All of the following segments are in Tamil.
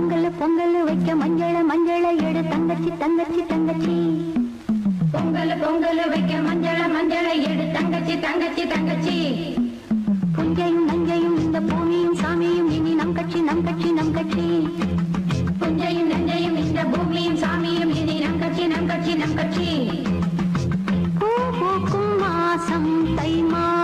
பொங்கல் பொங்கல் வைக்க மஞ்சள மஞ்சள எடு தங்கச்சி தங்கச்சி தங்கச்சி. பொங்கல் பொங்கல் வைக்க மஞ்சள மஞ்சள எடு தங்கச்சி தங்கச்சி தங்கச்சி. புஞ்சையும் நஞ்சையும் இந்த பூமியும் சாமியும் இனி நம் கட்சி நம் கட்சி நம் கட்சி. புஞ்சையும் நஞ்சையும் இந்த பூமியும் சாமியும் இனி நம் கட்சி நம் கட்சி நம் கட்சி. பூ பூக்கும் மாசம் தை மாசம்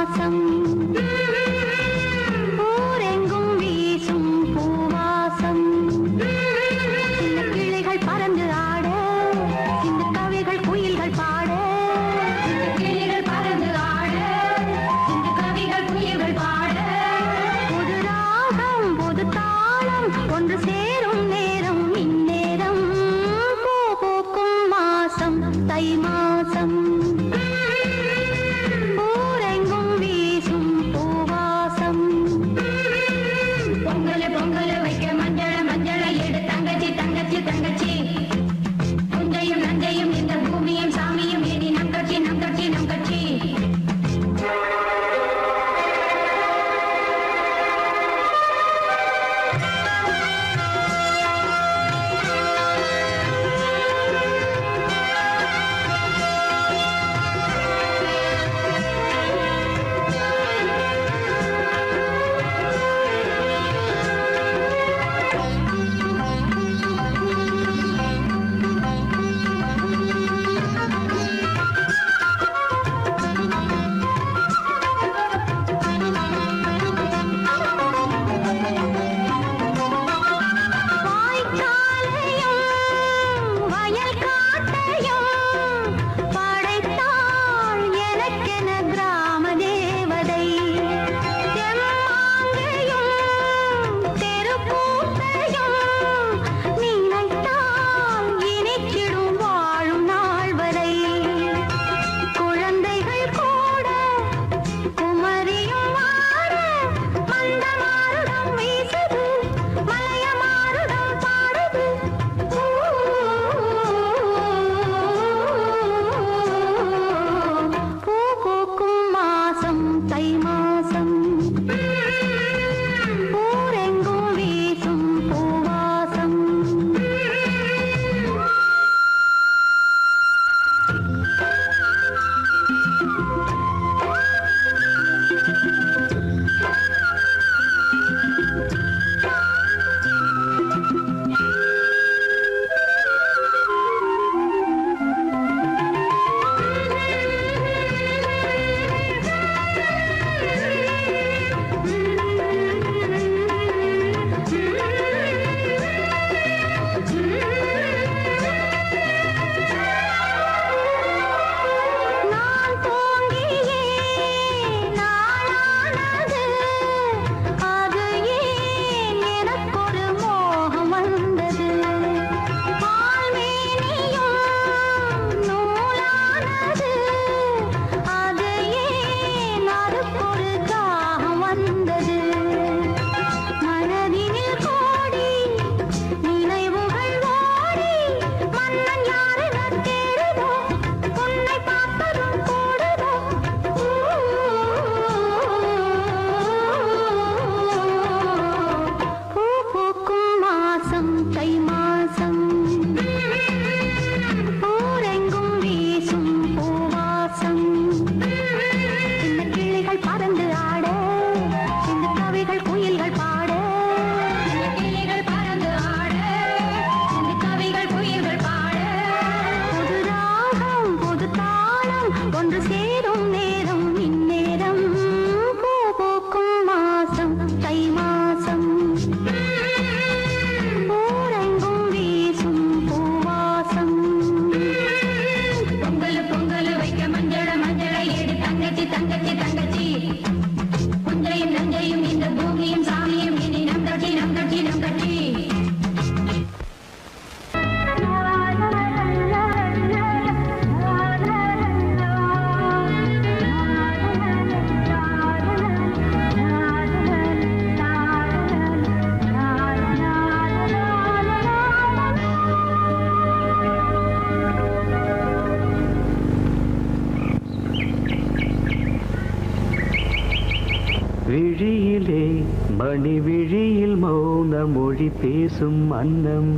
வண்ணம்.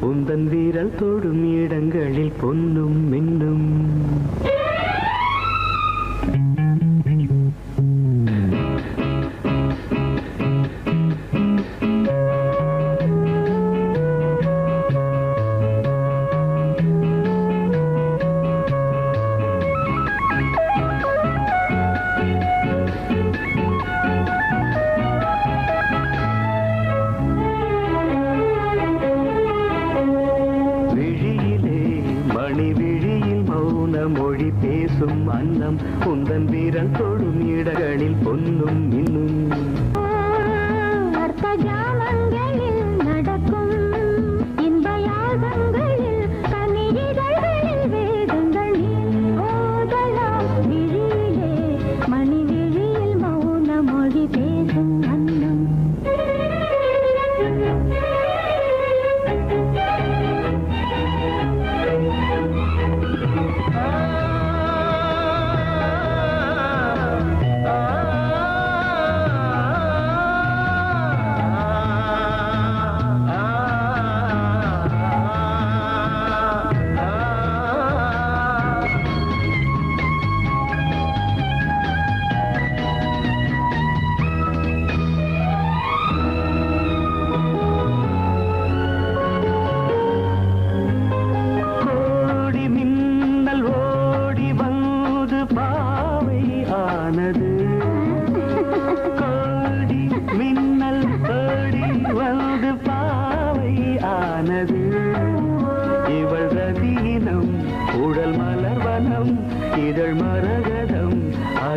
உந்தன் வீரல் தொடும் இடங்களில் பொன்னும் மின்னும். thank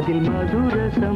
അതിൽ മധുരസം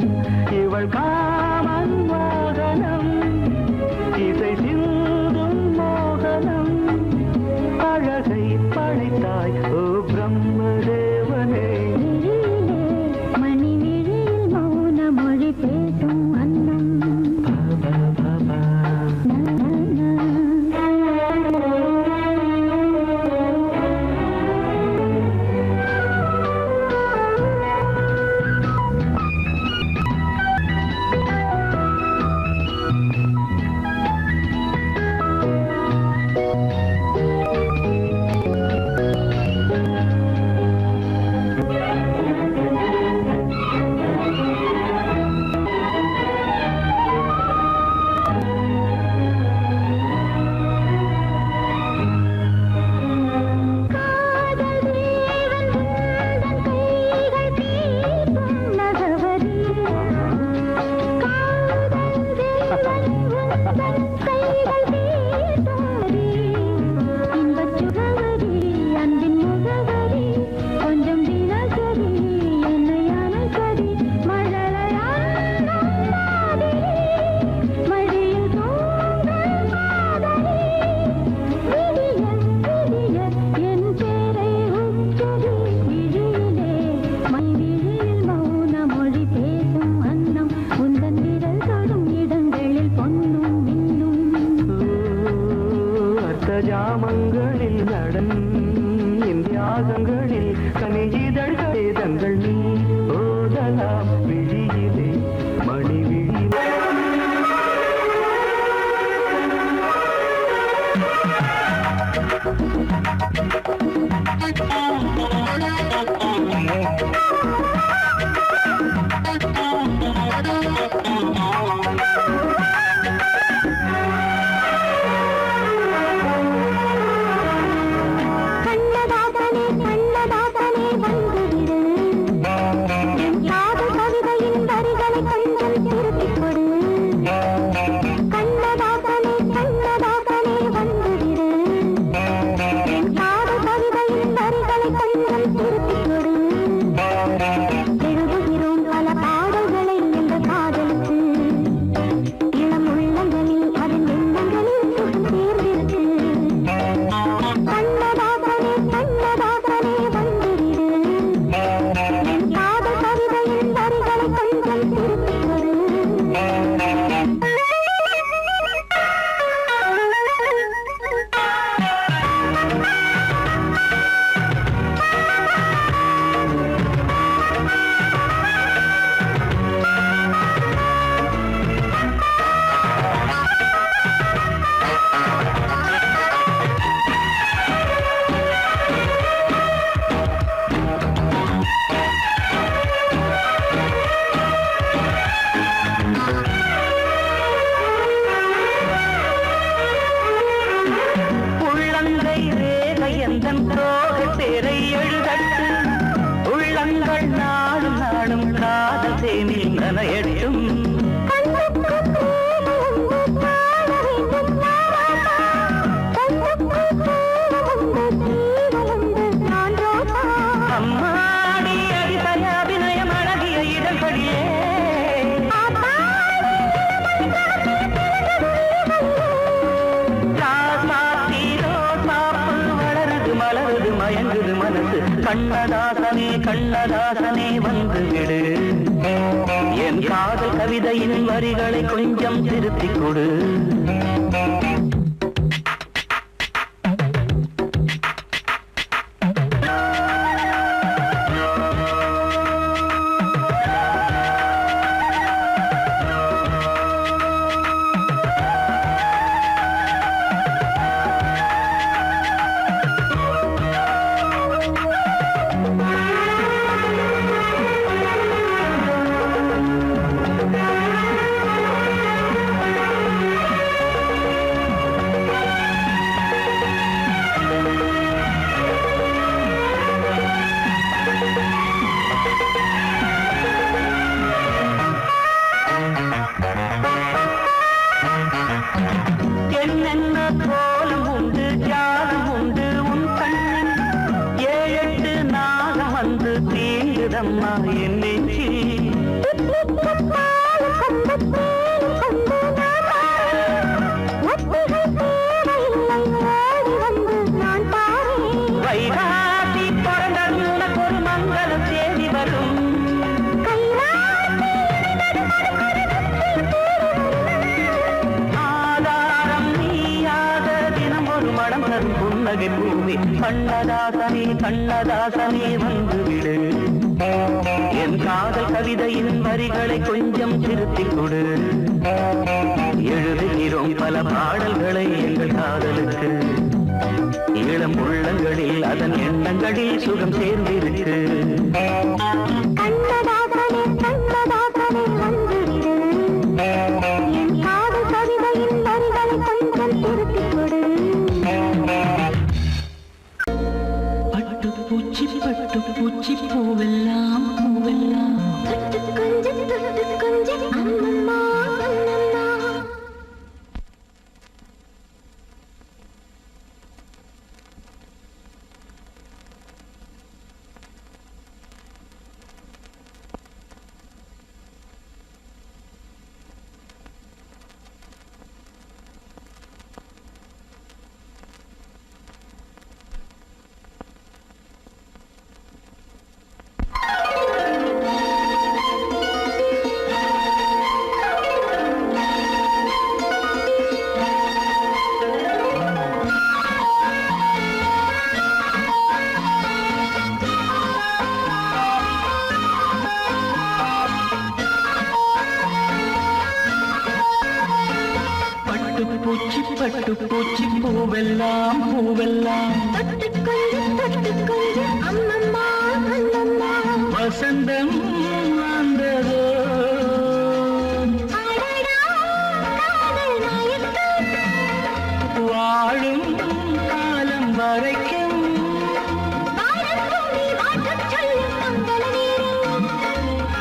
இந்த ஜாமங்களில் நடன் இந்த யாகங்களில் கனிஜிதழ்களே தங்கள் நீ காட்டி கொடு. கண்ணதாசனே வந்துவிடு. என் காதல் கவிதையின் வரிகளை கொஞ்சம் திருத்திக் கொடு. எழுதுகிறோம் பல பாடல்களை எங்கள் காதலுக்கு. இளம் உள்ளங்களில் அதன் எண்ணங்களில் சுகம் சேர்ந்திருக்கு. பூச்சி பூவெல்லாம் पूचित् பட்டு பூச்சி பட்டு பூச்சி பூவெல்லாம். பூவெல்லாம் வசந்தம் வந்ததோ? வாழும் காலம் வரைக்கும்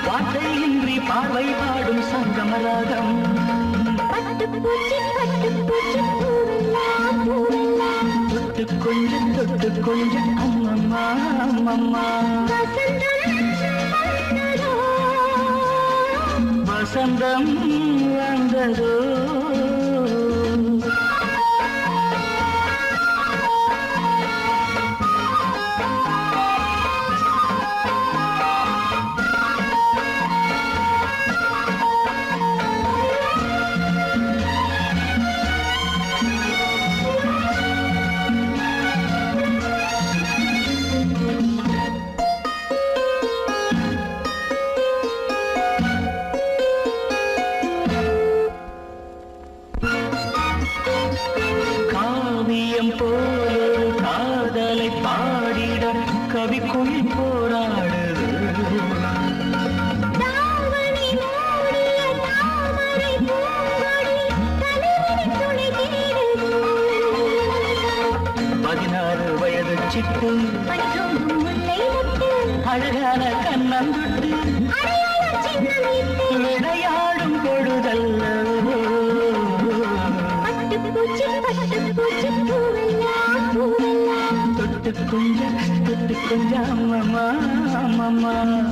வார்த்தையின்றி பார்வை பாடும் சங்கமராகம். பட்டு பூச்சி தொட்டு கொஞ்சு வசந்தம் வந்ததோ? mama mama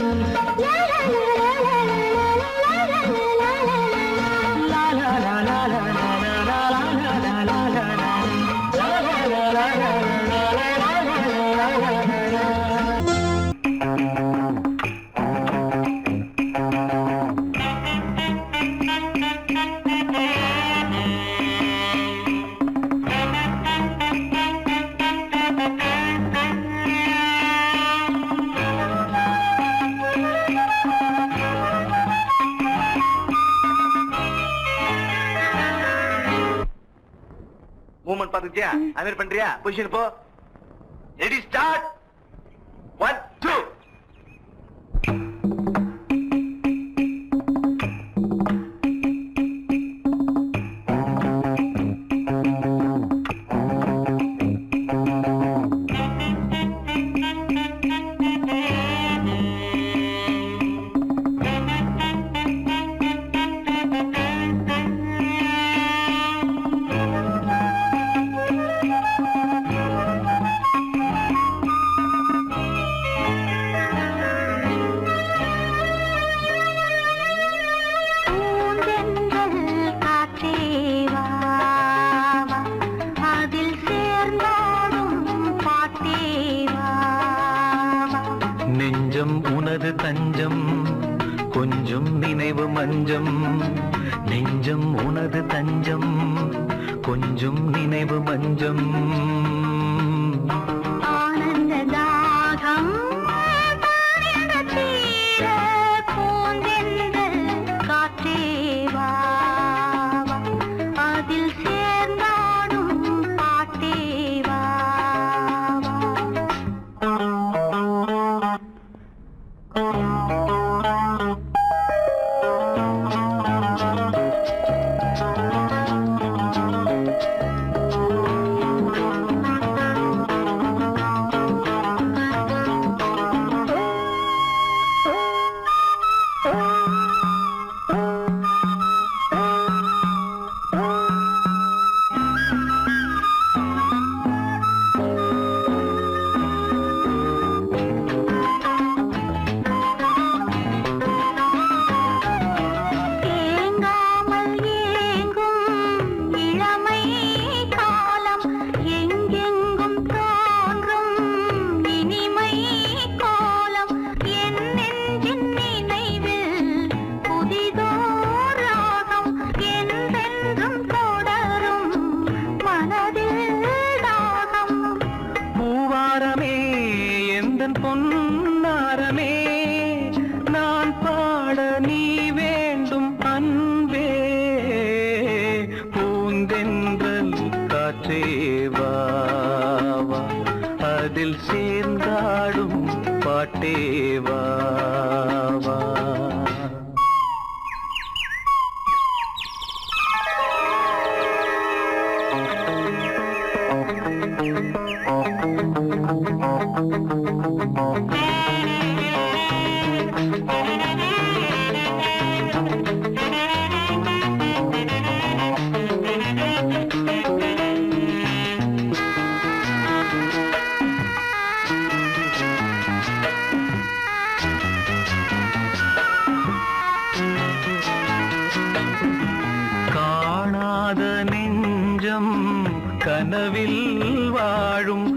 அது பண்றியா? பொசிஷன் போ. Oh. கனவில் வாழும்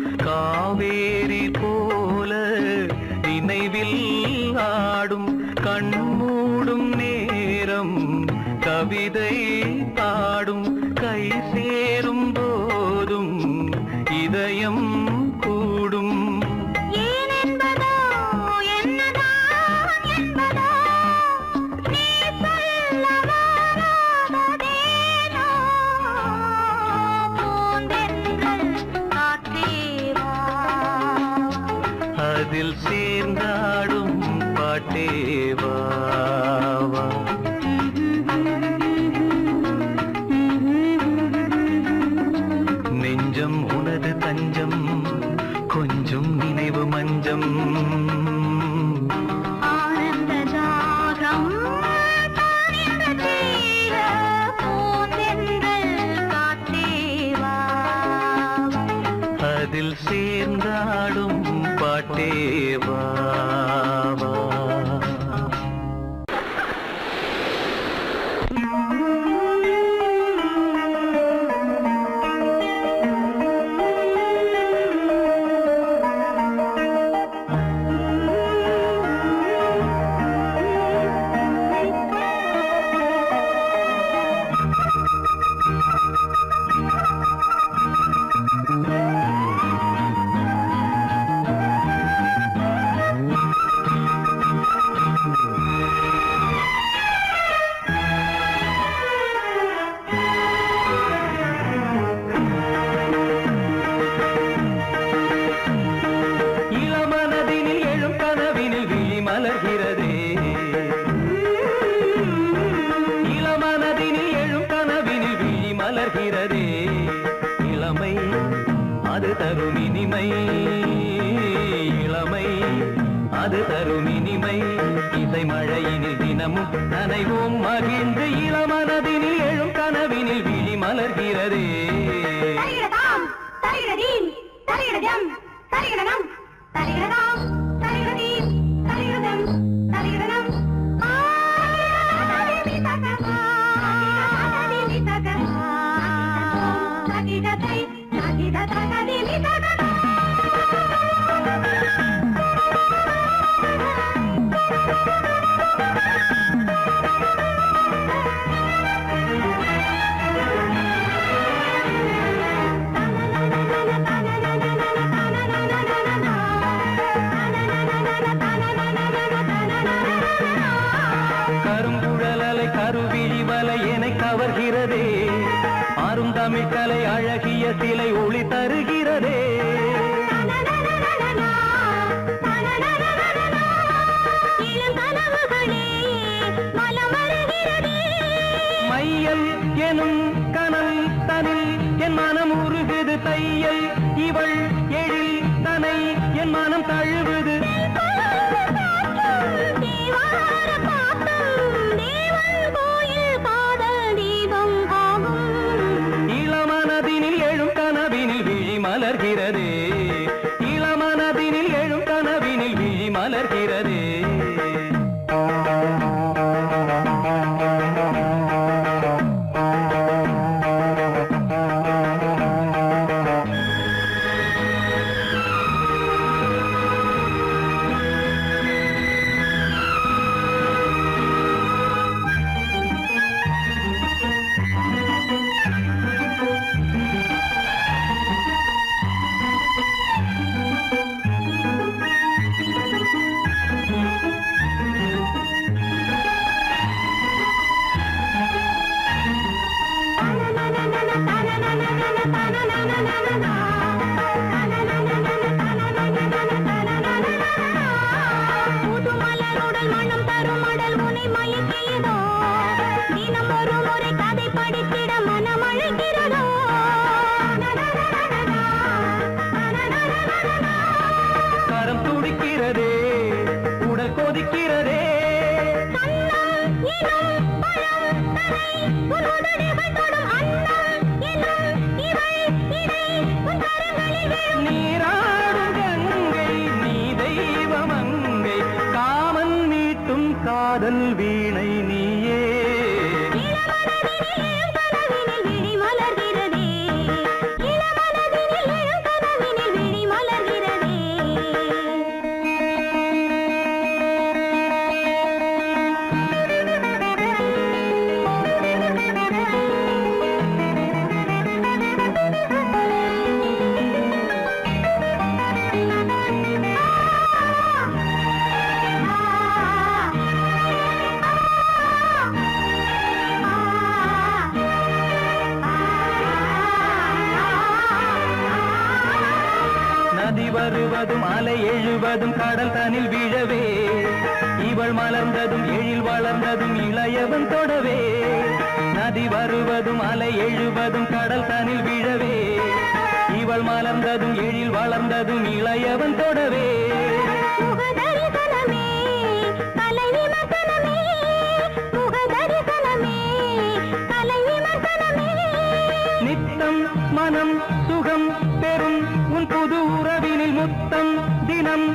தினம்